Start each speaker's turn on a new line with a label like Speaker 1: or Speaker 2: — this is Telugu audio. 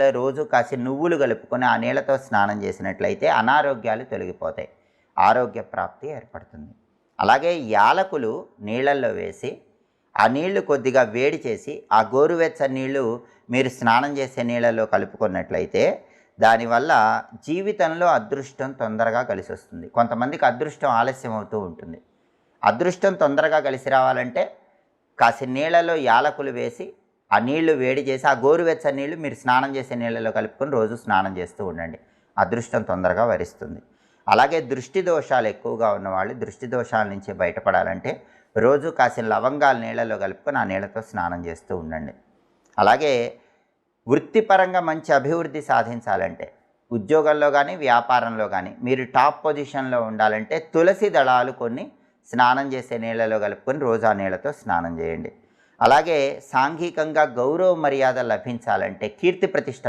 Speaker 1: రోజు కాసి నువ్వులు కలుపుకొని ఆ నీళ్ళతో స్నానం చేసినట్లయితే అనారోగ్యాలు తొలగిపోతాయి. ఆరోగ్య ప్రాప్తి ఏర్పడుతుంది. అలాగే యాలకులు నీళ్ళల్లో వేసి ఆ నీళ్ళు కొద్దిగా వేడి చేసి ఆ గోరువెచ్చని నీళ్ళు మీరు స్నానం చేసే నీళ్ళలో కలుపుకున్నట్లయితే దానివల్ల జీవితంలో అదృష్టం తొందరగా కలిసి వస్తుంది కొంతమందికి అదృష్టం ఆలస్యం అవుతూ ఉంటుంది. అదృష్టం తొందరగా కలిసి రావాలంటే కాసి నీళ్ళలో యాలకులు వేసి ఆ నీళ్ళు వేడి చేసి ఆ గోరువెచ్చ నీళ్ళు మీరు స్నానం చేసే నీళ్ళలో కలుపుకొని రోజు స్నానం చేస్తూ ఉండండి. అదృష్టం తొందరగా వరిస్తుంది. అలాగే దృష్టి దోషాలు ఎక్కువగా ఉన్నవాళ్ళు దృష్టి దోషాల నుంచి బయటపడాలంటే రోజు కాసిన లవంగాలు నీళ్ళలో కలుపుకొని ఆ నీళ్ళతో స్నానం చేస్తూ ఉండండి. అలాగే వృత్తిపరంగా మంచి అభివృద్ధి సాధించాలంటే ఉద్యోగంలో కానీ వ్యాపారంలో కానీ మీరు టాప్ పొజిషన్లో ఉండాలంటే తులసి దళాలు కొన్ని స్నానం చేసే నీళ్ళలో కలుపుకొని రోజు ఆ నీళ్ళతో స్నానం చేయండి. అలాగే సాంఘికంగా గౌరవ మర్యాద లభించాలంటే కీర్తి ప్రతిష్ట